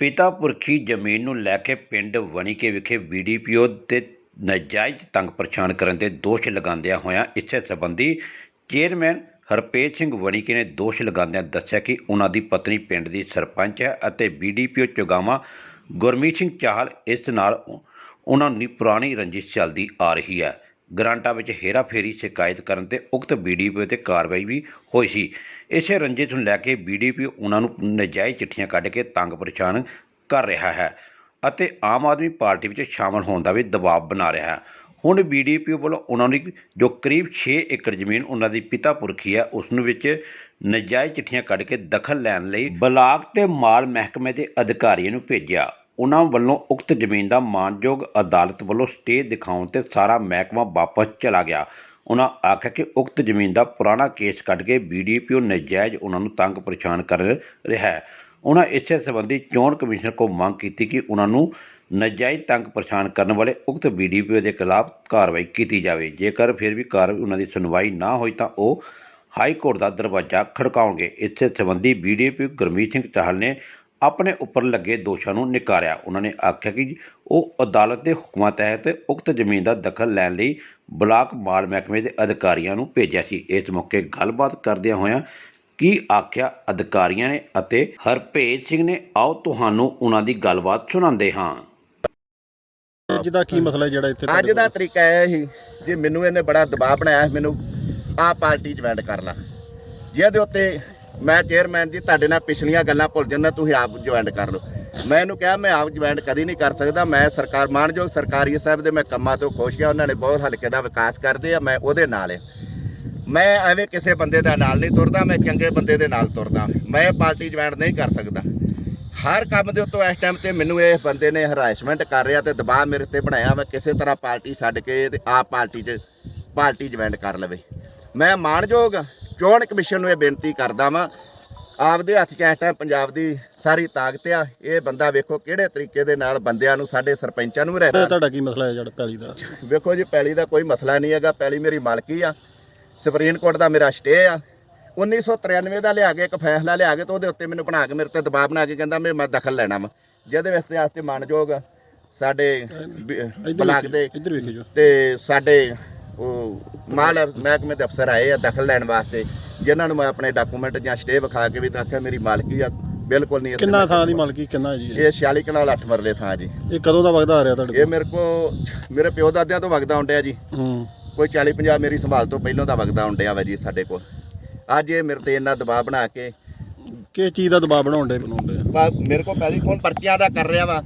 ਪਿਤਾ ਪੁਰਖੀ ਜ਼ਮੀਨ ਨੂੰ ਲੈ ਕੇ ਪਿੰਡ ਵਣੀਕੇ ਵਿਖੇ ਬੀਡੀਪੀਓ ਤੇ ਨਾਜਾਇਜ਼ ਤੰਗ ਪਰੇਸ਼ਾਨ ਕਰਨ ਦੇ ਦੋਸ਼ ਲਗਾਉਂਦਿਆਂ ਹੋਇਆਂ ਇਸੇ ਸੰਬੰਧੀ ਚੇਅਰਮੈਨ ਹਰਪੇਜ ਸਿੰਘ ਵਣੀਕੇ ਨੇ ਦੋਸ਼ ਲਗਾਉਂਦਿਆਂ ਦੱਸਿਆ ਕਿ ਉਹਨਾਂ ਦੀ ਪਤਨੀ ਪਿੰਡ ਦੀ ਸਰਪੰਚ ਹੈ ਅਤੇ ਬੀਡੀਪੀਓ ਚੁਗਾਵਾਂ ਗੁਰਮੀਤ ਸਿੰਘ ਚਾਹਲ ਇਸ ਨਾਲ ਉਹਨਾਂ ਦੀ ਪੁਰਾਣੀ ਰੰਜਿਸ਼ ਚੱਲਦੀ ਆ ਰਹੀ ਹੈ। ਗ੍ਰਾਂਟਾਂ ਵਿੱਚ ਹੇਰਾਫੇਰੀ ਸ਼ਿਕਾਇਤ ਕਰਨ ਤੇ ਉਕਤ ਬੀਡੀਪੀਓ ਤੇ ਕਾਰਵਾਈ ਵੀ ਹੋਈ ਸੀ। ਇਸੇ ਰੰਜਿਸ਼ ਨੂੰ ਲੈ ਕੇ ਬੀਡੀਪੀਓ ਉਹਨਾਂ ਨੂੰ ਨਜਾਇਜ਼ ਚਿੱਠੀਆਂ ਕੱਢ ਕੇ ਤੰਗ ਪਰੇਸ਼ਾਨ ਕਰ ਰਿਹਾ ਹੈ ਅਤੇ ਆਮ ਆਦਮੀ ਪਾਰਟੀ ਵਿੱਚ ਸ਼ਾਮਲ ਹੋਣ ਦਾ ਵੀ ਦਬਾਅ ਬਣਾ ਰਿਹਾ ਹੈ। ਹੁਣ ਬੀਡੀਪੀਓ ਵੱਲੋਂ ਉਹਨਾਂ ਦੀ ਜੋ ਕਰੀਬ 6 ਏਕੜ ਜ਼ਮੀਨ ਉਹਨਾਂ ਦੀ ਪਿਤਾ ਪੁਰਖੀ ਹੈ, ਉਸ ਨੂੰ ਵਿੱਚ ਨਜਾਇਜ਼ ਚਿੱਠੀਆਂ ਕੱਢ ਕੇ ਦਖਲ ਲੈਣ ਲਈ ਬਲਾਕ ਤੇ ਮਾਲ ਮਹਿਕਮੇ ਦੇ ਅਧਿਕਾਰੀਆਂ ਨੂੰ ਭੇਜਿਆ। ਉਹਨਾਂ ਵੱਲੋਂ ਉਕਤ ਜ਼ਮੀਨ ਦਾ ਮਾਣਯੋਗ ਅਦਾਲਤ ਵੱਲੋਂ ਸਟੇ ਦਿਖਾਉਣ ਤੇ ਸਾਰਾ ਮਹਿਕਮਾ ਵਾਪਸ ਚਲਾ ਗਿਆ। ਉਹਨਾਂ ਆਖਿਆ ਕਿ ਉਕਤ ਜ਼ਮੀਨ ਦਾ ਪੁਰਾਣਾ ਕੇਸ ਕੱਢ ਕੇ ਬੀਡੀਪੀਓ ਨਜਾਇਜ਼ ਉਹਨਾਂ ਨੂੰ ਤੰਗ ਪਰੇਸ਼ਾਨ ਕਰ ਰਿਹਾ ਹੈ। ਉਹਨਾਂ ਇਸੇ ਸੰਬੰਧੀ ਚੋਣ ਕਮਿਸ਼ਨ ਕੋਲ ਮੰਗ ਕੀਤੀ ਕਿ ਉਹਨਾਂ ਨੂੰ ਨਜਾਇਜ਼ ਤੰਗ ਪਰੇਸ਼ਾਨ ਕਰਨ ਵਾਲੇ ਉਕਤ ਬੀਡੀਪੀਓ ਦੇ ਖਿਲਾਫ ਕਾਰਵਾਈ ਕੀਤੀ ਜਾਵੇ। ਜੇਕਰ ਫਿਰ ਵੀ ਕਾਰਵਾਈ ਉਹਨਾਂ ਦੀ ਸੁਣਵਾਈ ਨਾ ਹੋਈ ਤਾਂ ਉਹ ਹਾਈ ਕੋਰਟ ਦਾ ਦਰਵਾਜ਼ਾ ਖੜਕਾਉਣਗੇ। ਇਸੇ ਸੰਬੰਧੀ ਬੀਡੀਪੀ ਗੁਰਮੀਤ ਸਿੰਘ ਚਾਹਲ ਨੇ ਆਪਣੇ ਉੱਪਰ ਲੱਗੇ ਦੋਸ਼ਾਂ ਨੂੰ ਨਿਕਾਰਿਆ। ਉਹਨਾਂ ਨੇ ਆਖਿਆ ਕਿ ਉਹ ਅਦਾਲਤ ਦੇ ਹੁਕਮਾਂ ਤਹਿਤ ਉਕਤ ਜ਼ਮੀਨ ਦਾ ਦਖਲ ਲੈਣ ਲਈ ਬਲਾਕ ਮਾਲ ਮਹਿਕਮੇ ਦੇ ਅਧਿਕਾਰੀਆਂ ਨੂੰ ਭੇਜਿਆ ਸੀ। ਇਸ ਮੌਕੇ ਗੱਲਬਾਤ ਕਰਦਿਆਂ ਹੋਇਆਂ ਕੀ ਆਖਿਆ ਅਧਿਕਾਰੀਆਂ ਨੇ ਅਤੇ ਹਰਪੇਜ ਸਿੰਘ ਨੇ ਆਓ ਤੁਹਾਨੂੰ ਉਹਨਾਂ ਦੀ ਗੱਲਬਾਤ ਸੁਣਾਉਂਦੇ ਹਾਂ। ਅੱਜ ਦਾ ਕੀ ਮਸਲਾ ਜਿਹੜਾ ਇੱਥੇ ਅੱਜ ਦਾ ਤਰੀਕਾ ਇਹ ਸੀ ਜੇ ਮੈਨੂੰ ਇਹਨੇ ਬੜਾ ਦਬਾਅ ਬਣਾਇਆ ਮੈਨੂੰ ਆਹ ਪਾਰਟੀ ਜੁਆਇਨ ਕਰ ਲਾ। ਜਿਹਦੇ ਉੱਤੇ ਮੈਂ ਚੇਅਰਮੈਨ ਜੀ, ਤੁਹਾਡੇ ਨਾਲ ਪਿਛਲੀਆਂ ਗੱਲਾਂ ਭੁੱਲ ਜਾਂਦਾ, ਤੁਸੀਂ ਆਪ ਜੁਆਇਨ ਕਰ ਲਓ। ਮੈਂ ਇਹਨੂੰ ਕਿਹਾ, ਮੈਂ ਆਪ ਜੁਆਇਨ ਕਦੀ ਨਹੀਂ ਕਰ ਸਕਦਾ। ਮੈਂ ਸਰਕਾਰ, ਮਾਨਯੋਗ ਸਰਕਾਰੀ ਸਾਹਿਬ ਦੇ ਮੈਂ ਕੰਮਾਂ ਤੋਂ ਖੁਸ਼ ਹਾਂ, ਉਹਨਾਂ ਨੇ ਬਹੁਤ ਹਲਕੇ ਦਾ ਵਿਕਾਸ ਕਰਦੇ ਆ, ਮੈਂ ਉਹਦੇ ਨਾਲ ਆ ਮੈਂ ਐਵੇਂ ਕਿਸੇ ਬੰਦੇ ਦਾ ਨਾਲ ਨਹੀਂ ਤੁਰਦਾ, ਮੈਂ ਚੰਗੇ ਬੰਦੇ ਦੇ ਨਾਲ ਤੁਰਦਾ। ਮੈਂ ਪਾਰਟੀ ਜੁਆਇਨ ਨਹੀਂ ਕਰ ਸਕਦਾ। ਹਰ ਕੰਮ ਦੇ ਉੱਤੋਂ ਇਸ ਟਾਈਮ ਤੇ ਮੈਨੂੰ ਇਹ ਬੰਦੇ ਨੇ ਹਰਾਸਮੈਂਟ ਕਰ ਰਿਹਾ ਤੇ ਦਬਾਅ ਮੇਰੇ ਤੇ ਬਣਾਇਆ। ਮੈਂ ਕਿਸੇ ਤਰ੍ਹਾਂ ਪਾਰਟੀ ਛੱਡ ਕੇ ਤੇ ਆਪ ਪਾਰਟੀ 'ਚ, ਪਾਰਟੀ ਜੁਆਇਨ ਕਰ ਲਵੇ। ਮੈਂ ਮਾਣਯੋਗ ਚੋਣ ਕਮਿਸ਼ਨ ਨੂੰ ਇਹ ਬੇਨਤੀ ਕਰਦਾ ਵਾਂ ਆਪਦੇ ਹੱਥ 'ਚ ਇਸ ਟਾਈਮ ਪੰਜਾਬ ਦੀ ਸਾਰੀ ਤਾਕਤ ਆ ਇਹ ਬੰਦਾ ਵੇਖੋ ਕਿਹੜੇ ਤਰੀਕੇ ਦੇ ਨਾਲ ਬੰਦਿਆਂ ਨੂੰ ਸਾਡੇ ਸਰਪੰਚਾਂ ਨੂੰ ਰਹਿਦਾ ਤੁਹਾਡਾ ਕੀ ਮਸਲਾ ਹੈ ਜਿਹੜਾ ਪੈਲੀ ਦਾ? ਵੇਖੋ ਜੀ ਪੈਲੀ ਦਾ ਕੋਈ ਮਸਲਾ ਨਹੀਂ ਹੈਗਾ ਪੈਲੀ ਮੇਰੀ ਮਾਲਕੀ ਆ। ਸੁਪਰੀਮ ਕੋਰਟ ਦਾ ਮੇਰਾ ਸਟੇ ਆ। 1993 ਦਾ ਲਿਆ ਕੇ ਇੱਕ ਫੈਸਲਾ ਲਿਆ ਕੇ ਤੇ ਉਹਦੇ ਉੱਤੇ ਮੈਨੂੰ ਬਣਾ ਕੇ ਮੇਰੇ ਤੇ ਦਬਾਅ ਬਣਾ ਕੇ ਕਹਿੰਦਾ ਮੈਂ ਮੈਂ ਦਖਲ ਲੈਣਾ ਵਾ। ਜਿਹਦੇ ਵਾਸਤੇ ਵਾਸਤੇ ਮਾਨਯੋਗ ਸਾਡੇ ਬਲਾਕ ਦੇ ਤੇ ਸਾਡੇ ਉਹ ਮਾਲ ਮਹਿਕਮੇ ਦੇ ਅਫਸਰ ਆਏ ਆ ਦਖਲ ਲੈਣ ਵਾਸਤੇ ਜਿਨ੍ਹਾਂ ਨੂੰ ਮੈਂ ਆਪਣੇ ਡਾਕੂਮੈਂਟ ਜਾਂ ਸਟੇ ਵਿਖਾ ਕੇ ਵੀ ਆਖਿਆ ਮੇਰੀ ਮਾਲਕੀ ਆ ਬਿਲਕੁਲ ਨਹੀਂ ਇਹ ਤੇ ਕਿੰਨਾ ਥਾਂ ਦੀ ਮਾਲਕੀ ਕਿੰਨਾ ਜੀ? ਇਹ? ਇਹ 46 ਕਨਾਲ 8 ਮਰਲੇ ਥਾਂ ਜੀ। ਇਹ ਕਦੋਂ ਦਾ ਵਗਦਾ ਆ ਰਿਹਾ ਤੁਹਾਡੇ ਇਹ ਮੇਰੇ ਕੋ ਮੇਰੇ ਪਿਓ ਦਾਦਿਆਂ ਤੋਂ ਵਗਦਾ ਹੁੰਦਿਆ ਜੀ। ਕੋਈ 40 50 ਮੇਰੀ ਸੰਭਾਲ ਤੋਂ ਪਹਿਲਾਂ ਦਾ ਵਗਦਾ ਹੁੰਦਿਆ ਵਾ ਜੀ ਸਾਡੇ ਕੋਲ। ਅੱਜ ਇਹ ਮੇਰੇ ਤੇ ਇੰਨਾ ਦਬਾਅ ਬਣਾ ਕੇ ਕਿਸ ਚੀਜ਼ ਦਾ ਦਬਾਅ ਬਣਾਉਣ ਦੇ ਬਣਾਉਂਦੇ ਆ। ਪਾ- ਮੇਰੇ ਕੋਲ ਪਹਿਲੀ ਫੋਨ ਪਰਚਿਆਂ ਦਾ ਕਰ ਰਿਹਾ ਵਾ।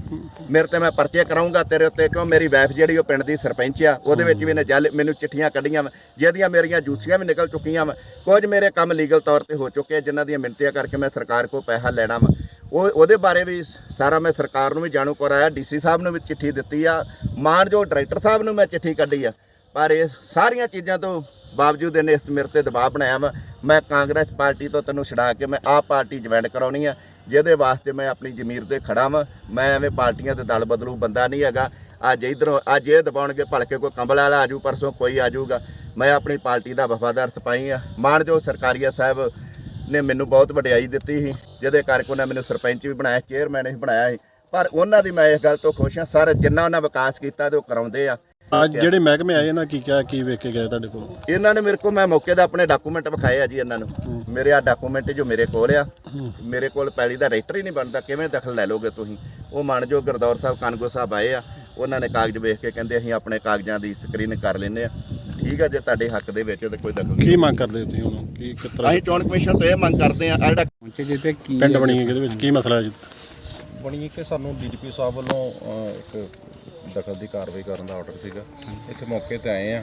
ਮੇਰੇ ਤੇ ਮੈਂ ਪਰਚੇ ਕਰਾਉਂਗਾ ਤੇਰੇ ਉੱਤੇ ਕਿਉਂ? ਮੇਰੀ ਵਾਈਫ ਜਿਹੜੀ ਉਹ ਪਿੰਡ ਦੀ ਸਰਪੰਚ ਆ ਉਹਦੇ ਵਿੱਚ ਵੀ ਇਹਨੇ ਜਲ ਮੈਨੂੰ ਚਿੱਠੀਆਂ ਕੱਢੀਆਂ ਵਾ ਜਿਹਦੀਆਂ ਮੇਰੀਆਂ ਜੂਸੀਆਂ ਵੀ ਨਿਕਲ ਚੁੱਕੀਆਂ ਵਾ। ਕੁਝ ਮੇਰੇ ਕੰਮ ਲੀਗਲ ਤੌਰ ਤੇ ਹੋ ਚੁੱਕੇ ਆ, ਜਿਨ੍ਹਾਂ ਦੀਆਂ ਮਿੰਤੀਆਂ ਕਰਕੇ ਮੈਂ ਸਰਕਾਰ ਕੋਲ ਪੈਸਾ ਲੈਣਾ ਵਾ। ਉਹ ਉਹਦੇ ਬਾਰੇ ਵੀ ਸਾਰਾ ਮੈਂ ਸਰਕਾਰ ਨੂੰ ਵੀ ਜਾਣੂ ਕਰਾਇਆ ਡੀਸੀ ਸਾਹਿਬ ਨੂੰ ਵੀ ਚਿੱਠੀ ਦਿੱਤੀ ਆ। ਮਾਨਯੋਗ ਡਾਇਰੈਕਟਰ ਸਾਹਿਬ ਨੂੰ ਮੈਂ ਚਿੱਠੀ ਕੱਢੀ ਆ। ਪਰ ਇਹ ਸਾਰੀਆਂ ਚੀਜ਼ਾਂ ਤੋਂ ਬਾਵਜੂਦ ਇਹਨੇ ਇਸ ਮੇਰੇ ਤੇ ਦਬਾਅ ਬਣਾਇਆ ਵਾ। ਮੈਂ ਕਾਂਗਰਸ ਪਾਰਟੀ ਤੋਂ ਤੈਨੂੰ ਛਡਾ ਕੇ ਮੈਂ ਆਪ ਪਾਰਟੀ ਜੁਆਇਨ ਕਰਾਉਣੀ ਆ, ਜਿਹਦੇ ਵਾਸਤੇ ਮੈਂ ਆਪਣੀ ਜ਼ਮੀਰ ਤੇ ਖੜਾ ਵਾਂ। ਮੈਂ ਐਵੇਂ ਪਾਰਟੀਆਂ ਦੇ ਦਲ ਬਦਲੂ ਬੰਦਾ ਨਹੀਂ ਹੈਗਾ। ਅੱਜ ਇਧਰੋਂ, ਅੱਜ ਇਹ ਦਬਾਉਣਗੇ, ਭਲਕੇ ਕੋਈ ਕੰਬਲ ਵਾਲਾ ਆਜੂ, ਪਰਸੋਂ ਕੋਈ ਆਜੂਗਾ। ਮੈਂ ਆਪਣੀ ਪਾਰਟੀ ਦਾ ਵਫਾਦਾਰ ਸਿਪਾਹੀ ਆ। ਮਾਨਯੋਗ ਸਰਕਾਰੀਆ ਸਾਹਿਬ ਨੇ ਮੈਨੂੰ ਬਹੁਤ ਵਡਿਆਈ ਦਿੱਤੀ ਸੀ, ਜਿਹਦੇ ਕਰਕੇ ਉਹਨਾਂ ਮੈਨੂੰ ਸਰਪੰਚ ਵੀ ਬਣਾਇਆ ਚੇਅਰਮੈਨ ਵੀ ਬਣਾਇਆ ਸੀ। ਪਰ ਉਹਨਾਂ ਦੀ ਮੈਂ ਇਸ ਗੱਲ ਤੋਂ ਖੁਸ਼ ਹਾਂ, ਸਾਰੇ ਜਿੰਨਾ ਉਹਨਾਂ ਵਿਕਾਸ ਕੀਤਾ ਤੇ ਉਹ ਕਰਾਉਂਦੇ ਆ। ਅੱਜ ਜਿਹੜੇ ਮਹਿਕਮੇ ਆਏ ਇਹਨਾਂ ਕੀ ਕਿਹਾ ਕੀ ਵੇਖ ਕੇ ਗਏ ਤੁਹਾਡੇ ਕੋਲ? ਇਹਨਾਂ ਨੇ ਮੇਰੇ ਕੋਲ ਮੈਂ ਮੌਕੇ ਦਾ ਆਪਣੇ ਡਾਕੂਮੈਂਟ ਵਿਖਾਏ ਆ ਜੀ ਇਹਨਾਂ ਨੂੰ। ਮੇਰੇ ਆ ਡਾਕੂਮੈਂਟ ਜੋ ਮੇਰੇ ਕੋਲ ਆ ਮੇਰੇ ਕੋਲ ਪੈਲੀ ਦਾ ਰਾਈਟਰ ਹੀ ਨਹੀਂ ਬਣਦਾ ਕਿਵੇਂ ਦਖਲ ਲੈ ਲੋਗੇ ਤੁਸੀਂ? ਉਹ ਮਾਨਯੋਗ ਗਰਦੌਰ ਸਾਹਿਬ ਕਾਨਗੋ ਸਾਹਿਬ ਆਏ ਆ ਉਹਨਾਂ ਨੇ ਕਾਗਜ਼ ਵੇਖ ਕੇ ਕਹਿੰਦੇ ਅਸੀਂ ਆਪਣੇ ਕਾਗਜ਼ਾਂ ਦੀ ਸਕਰੀਨ ਕਰ ਲੈਂਦੇ ਆ। ਠੀਕ ਆ ਜੇ ਤੁਹਾਡੇ ਹੱਕ ਦੇ ਵਿੱਚ ਤੇ ਕੋਈ ਦਖਲ ਕੀ ਮੰਗ ਕਰਦੇ ਤੁਸੀਂ ਉਹਨੂੰ ਕੀ ਕਿਸ ਤਰ੍ਹਾਂ? ਅਸੀਂ ਚੋਣ ਕਮਿਸ਼ਨ ਤੋਂ ਇਹ ਮੰਗ ਕਰਦੇ ਆ ਆ ਜਿਹੜਾ ਪਹੁੰਚੇ ਜਿੱਤੇ ਕੀ ਪਿੰਡ ਬਣੀ ਹੈ? ਕਿਹਦੇ ਵਿੱਚ? ਕੀ ਮਸਲਾ ਹੈ ਜੀ? ਬਣੀ ਕਿ ਸਾਨੂੰ ਡੀਡੀਪੀ ਸਾਹਿਬ ਵੱਲੋਂ ਇੱਕ ਦਖਲ ਦੀ ਕਾਰਵਾਈ ਕਰਨ ਦਾ ਆਰਡਰ ਸੀਗਾ। ਇੱਥੇ ਮੌਕੇ ਤੇ ਆਏ ਆ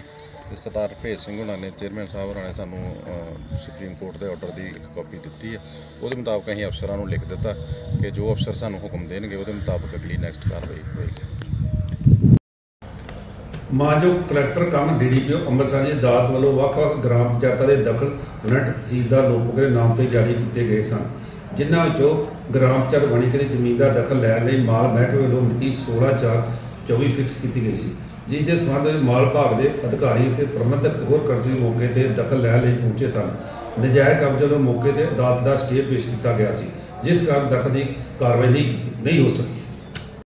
ਤੇ ਸਰਦਾਰ ਭੇਜ ਸਿੰਘ ਉਹਨਾਂ ਨੇ ਚੇਅਰਮੈਨ ਸਾਹਿਬ ਹੋਰਾਂ ਨੇ ਸਾਨੂੰ ਸੁਪਰੀਮ ਕੋਰਟ ਦੇ ਆਰਡਰ ਦੀ ਇੱਕ ਕਾਪੀ ਦਿੱਤੀ ਹੈ ਉਹਦੇ ਮੁਤਾਬਕ ਅਸੀਂ ਅਫਸਰਾਂ ਨੂੰ ਲਿਖ ਦਿੱਤਾ ਕਿ ਜੋ ਅਫਸਰ ਸਾਨੂੰ ਹੁਕਮ ਦੇਣਗੇ, ਉਹਦੇ ਮੁਤਾਬਕ ਅਗਲੀ ਨੈਕਸਟ ਕਾਰਵਾਈ ਹੋਏਗੀ। ਮਾਨਯੋਗ ਕਲੈਕਟਰ ਕਮ ਡੀਡੀਪੀਓ ਅੰਮ੍ਰਿਤਸਰ ਦੀ ਅਦਾਲਤ ਵੱਲੋਂ ਵੱਖ-ਵੱਖ ਗ੍ਰਾਮ ਪੰਚਾਇਤਾਂ ਦੇ ਦਖਲ ਯੂਨਿਟ ਤਹਿਸੀਲਦਾਰ ਲੋਕਪੁਰ ਨਾਮ ਤੇ ਜਾਰੀ ਕੀਤੇ ਗਏ ਸਨ, ਜਿਨ੍ਹਾਂ ਵਿੱਚੋਂ ਗ੍ਰਾਮ ਪੰਚਾਇਤ ਬਣੀ ਤੇ ਜ਼ਮੀਨ ਦਾ ਦਖਲ ਲੈਣ ਲਈ ਮਾਲ ਮਹਿਕਮੇ ਵੱਲੋਂ ਮਿਤੀ 16/4/24 ਫਿਕਸ ਕੀਤੀ ਗਈ ਸੀ, ਜਿਸ ਦੇ ਸੰਬੰਧ ਵਿੱਚ ਮਾਲ ਭਾਗ ਦੇ ਅਧਿਕਾਰੀ ਅਤੇ ਪ੍ਰਬੰਧਕ ਹੋਰ ਕਰਜ਼ੀ ਮੌਕੇ ਤੇ ਦਖਲ ਲੈਣ ਲਈ ਪਹੁੰਚੇ ਸਨ। ਨਜਾਇਜ਼ ਕਬਜ਼ੇ ਨੂੰ ਮੌਕੇ ਤੇ ਅਦਾਲਤ ਦਾ ਸਟੇ ਪੇਸ਼ ਕੀਤਾ ਗਿਆ ਸੀ, ਜਿਸ ਕਾਰਨ ਦਖਲ ਦੀ ਕਾਰਵਾਈ ਨਹੀਂ ਹੋ ਸਕੀ।